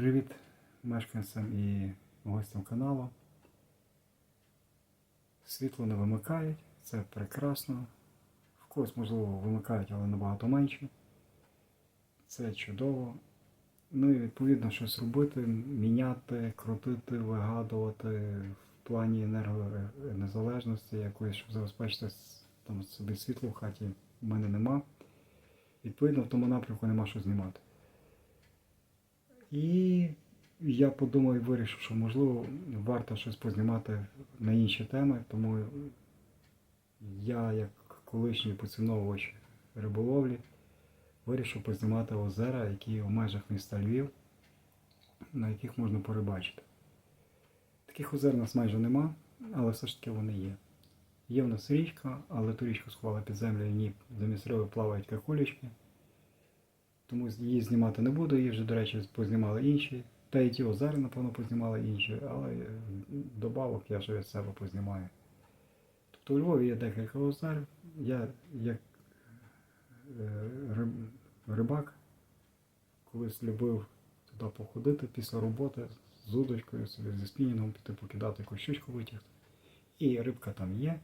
Привіт мешканцям і гостям каналу. Світло не вимикають, це прекрасно. В когось, можливо, вимикають, але набагато менше. Це чудово. Ну і відповідно щось робити, міняти, крутити, вигадувати в плані енергонезалежності, якоїсь, щоб забезпечити там, собі світло в хаті, в мене нема. Відповідно, в тому напрямку нема що знімати. І я подумав і вирішив, що можливо варто щось познімати на інші теми, тому я, як колишній поціновувач риболовлі, вирішив познімати озера, які в межах міста Львів, на яких можна порибачити. Таких озер у нас майже нема, але все ж таки вони є. Є в нас річка, але ту річку сховали під землю, і в ній замість риби плавають какулечки. Тому її знімати не буду, її вже, до речі, познімали інші. Та й ті озера, напевно, познімали інші, але е, добавок я вже від себе познімаю. Тобто у Львові є декілька озер. Я як е, рибак колись любив туди походити після роботи з удочкою, собі зі спінінгом піти покидати якусь щучку витягти. І рибка там є.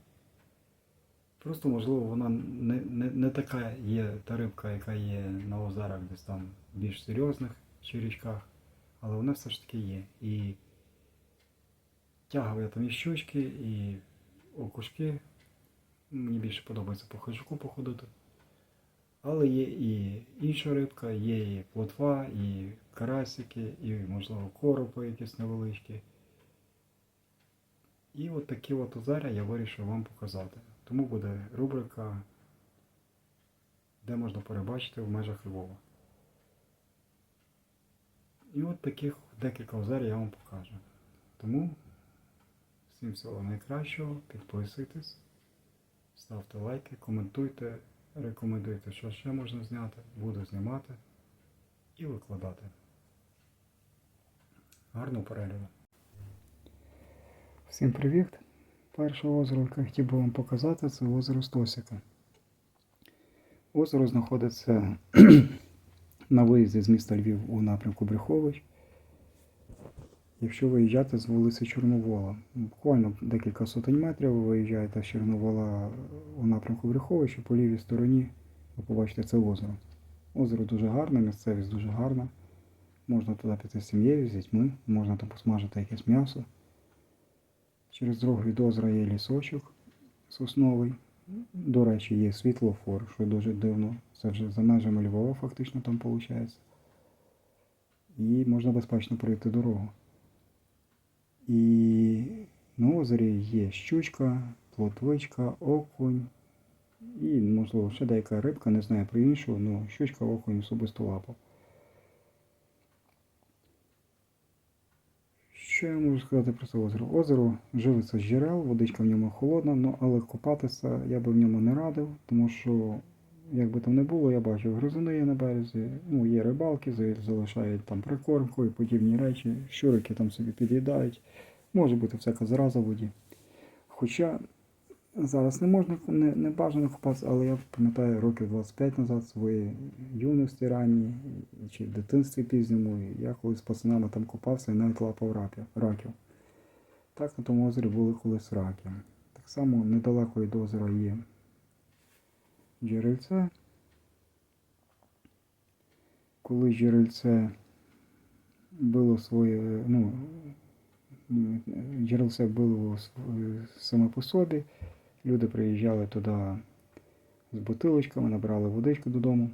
Просто, можливо, вона не, не, не така є та рибка, яка є на озерах десь там більш серйозних чи річках, але вона все ж таки є. І тягав я там і щучки, і окушки. Мені більше подобається по хижаку походити. Але є і інша рибка, є і плотва, і карасики, і, можливо, коропи якісь невеличкі. І от такі от озера я вирішив вам показати. Тому буде рубрика, де можна перебачити в межах Львова. І от таких декілька озер я вам покажу. Тому всім всього найкращого, підписуйтесь, ставте лайки, коментуйте, рекомендуйте, що ще можна зняти, буду знімати і викладати. Гарного перегляду! Всім привіт! Перше озеро, яке хотів би вам показати, це озеро Стосіка. Озеро знаходиться на виїзді з міста Львів у напрямку Брюхович. Якщо виїжджати з вулиці Чорновола, буквально декілька сотень метрів ви виїжджаєте з Чорновола у напрямку Брюховича, по лівій стороні ви побачите це озеро. Озеро дуже гарне, місцевість дуже гарна. Можна туди піти з сім'єю, з дітьми, можна там посмажити якесь м'ясо. Через дорогу від озера є лісочок сосновий. До речі, є світлофор, що дуже дивно. Це вже за межами Львова фактично там виходить. І можна безпечно пройти дорогу. І на озері є щучка, плотвичка, окунь. І, можливо, ще деяка рибка, не знаю про іншу, але щучка, окунь особисто лапав. Що я можу сказати про це озеро? Озеро живиться з джерел, водичка в ньому холодна, ну, але купатися я би в ньому не радив, тому що, як би там не було, я бачив гризуни на березі, ну, є рибалки, залишають там прикормку і подібні речі, щурики там собі під'їдають. Може бути всяка зараза в воді. Хоча зараз не можна не, не бажано купатися, але я пам'ятаю років 25 назад своєї юності ранній чи в дитинстві пізньому. Я колись з пацанами там купався і навіть лапав раків. Так на тому озері були колись раки. Так само недалеко від озера є джерельце. Коли джерельце було своє, ну, джерельце було саме по собі, люди приїжджали туди з бутилочками, набрали водичку додому.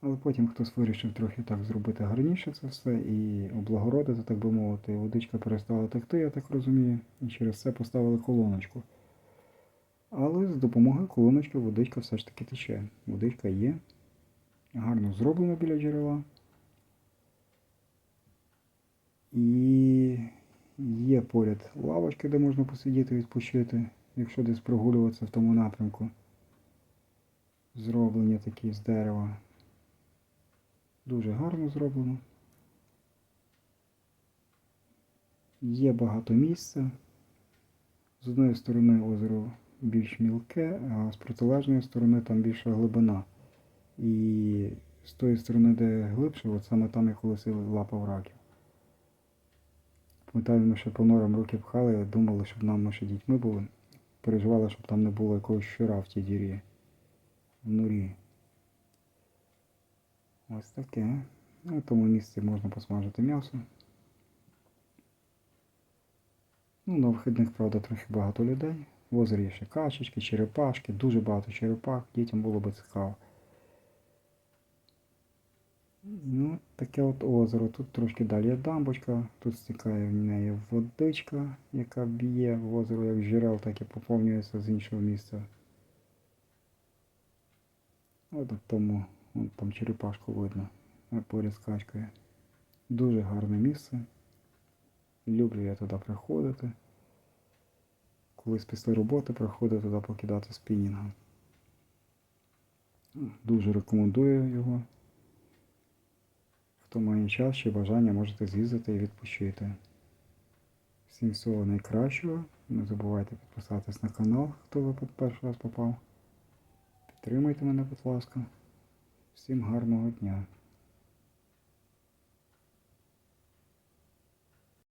Але потім хтось вирішив трохи так зробити гарніше це все і облагородити, так би мовити. Водичка перестала текти, я так розумію, і через це поставили колоночку. Але з допомогою колоночки водичка все ж таки тече. Водичка є. Гарно зроблена біля джерела. І є поряд лавочки, де можна посидіти, відпочити, якщо десь прогулюватися в тому напрямку. Зроблені такі з дерева. Дуже гарно зроблено. Є багато місця. З одної сторони озеро більш мілке, а з протилежної сторони там більша глибина. І з тої сторони, де глибше, от саме там я колись лапав раків. Пам'ятаю, ми ще по норам руки пхали, думали, щоб нам ще дітьми були. Переживали, щоб там не було якогось щура в тій дірі. В нурі. Ось таке. На тому місці можна посмажити м'ясо. Ну, на вихідних, правда, трохи багато людей. В озері ще качечки, черепашки, дуже багато черепах, дітям було би цікаво. Ну, таке от озеро. Тут трошки далі дамбочка, тут стікає в неї водичка, яка б'є в озеро як джерел, так і поповнюється з іншого місця. От тому, от там черепашку видно, поряд з. Дуже гарне місце. Люблю я туди приходити. Колись після роботи приходив туди покидати спінінгом. Дуже рекомендую його. Хто має час чи бажання, можете з'їздити і відпочити. Всім всього найкращого. Не забувайте підписатись на канал, хто ви перший раз попав. Підтримуйте мене, будь ласка. Всім гарного дня.